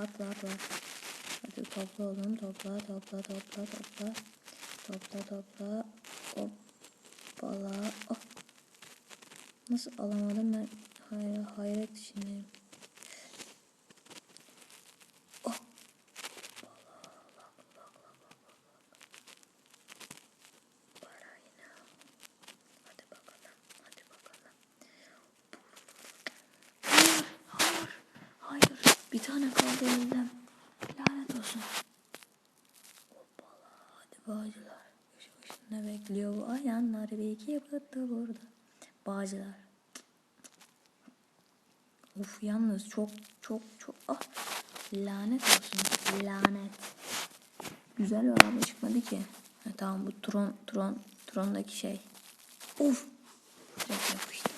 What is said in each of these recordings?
Lak lak lak. Hadi topla oğlum topla topla topla topla. Topla topla. Hoppala. Oh. Nasıl alamadım ben? Hayır, hayret içindeyim. Oh. Parayla. Hadi bakalım. Hadi bakalım. Hayır. Hayır. Hayır. Bir tane kaldı elimden. Lanet olsun. Hoppala. Hadi bağcılar. Köşe başında bekliyor bu ayanlar. Bir iki pıttı burada. Bağcılar. Of yalnız çok çok çok ah lanet olsun lanet. Güzel bir araba çıkmadı ki. Ha, tamam bu Tron Tron Tron'daki şey. Of. Direkt yapıştı.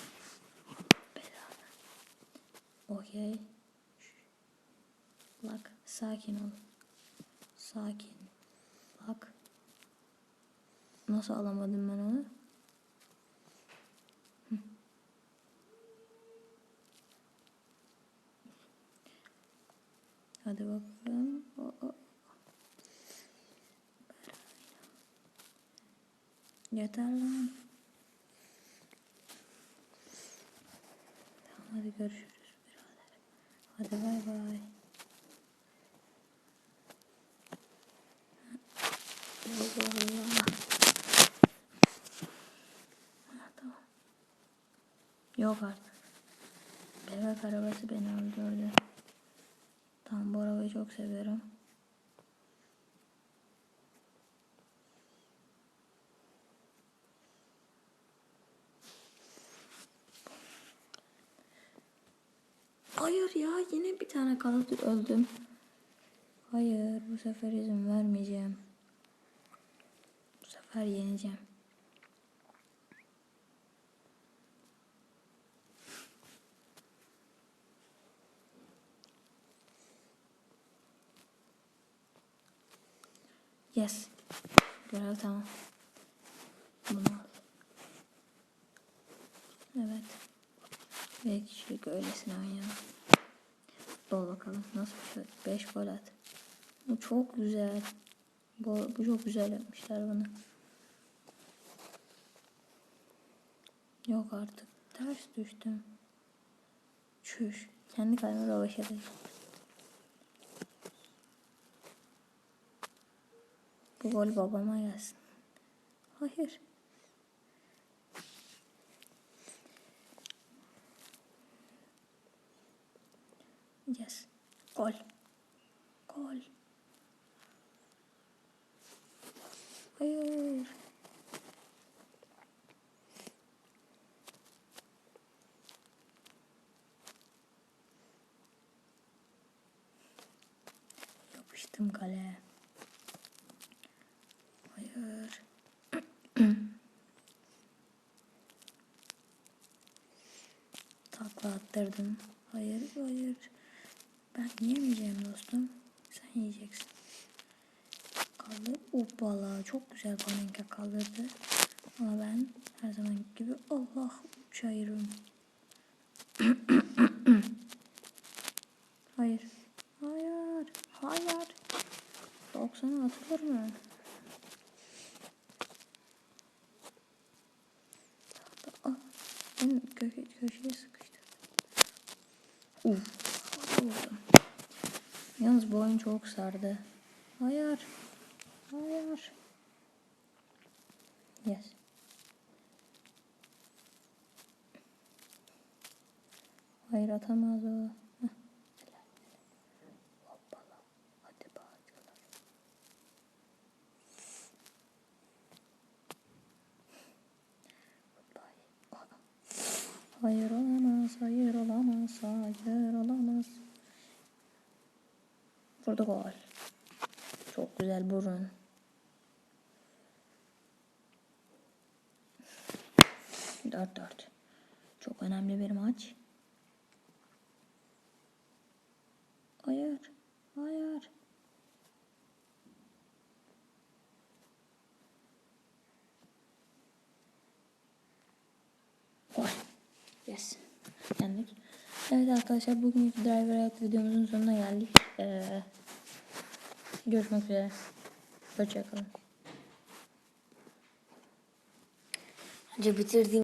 Belanı. Okey. Bak sakin ol. Sakin. Bak. Nasıl alamadım ben onu? Hadi bakalım. O, o. Yeter lan. Tamam hadi görüşürüz birader. Hadi bay bay. Yok artık. Bebek arabası beni öldürdü. Tamam bu arabayı çok seviyorum. Hayır ya yine bir tane kaldı öldüm. Hayır bu sefer izin vermeyeceğim. Sefer yeneceğim. Yes. Görev tamam. Bunu al. Evet. Ve kişilik öylesine oynayalım. Bol bakalım. Nasıl bir şey? 5 gol at. Bu çok güzel. Bu, bu çok güzel yapmışlar bunu. Yok artık. Ters düştüm. Çüş. Kendi kalbime ravaşa Bu gol babama gelsin. Hayır. Yes. Gol. Hayır. Yapıştım kaleye. Hayır. Takla attırdım. Hayır, hayır. Ben yemeyeceğim dostum. Sen yiyeceksin. Kaldır. Hoppala. Çok güzel panenka kaldırdı. Ama ben her zaman gibi Allah uçayırım. hayır. Hayır. Hayır. 90'a atılır mı? Ah, ben köşe, köşeye sıkıştım. Yalnız bu oyun çok sardı. Hayır. Hayır. Yes. Hayır atamaz o. Heh. Hoppala. Hadi bağcılar. Goodbye. Hayır olamaz, hayır olamaz, hayır olamaz. Burada gol. Çok güzel burun. Dört dört. Çok önemli bir maç. Hayır. Hayır. Gol. Yes. Yendik. Evet arkadaşlar bugünkü Driver Hayat videomuzun sonuna geldik. Ee, görüşmek üzere. Hoşçakalın. Önce bitirdiğim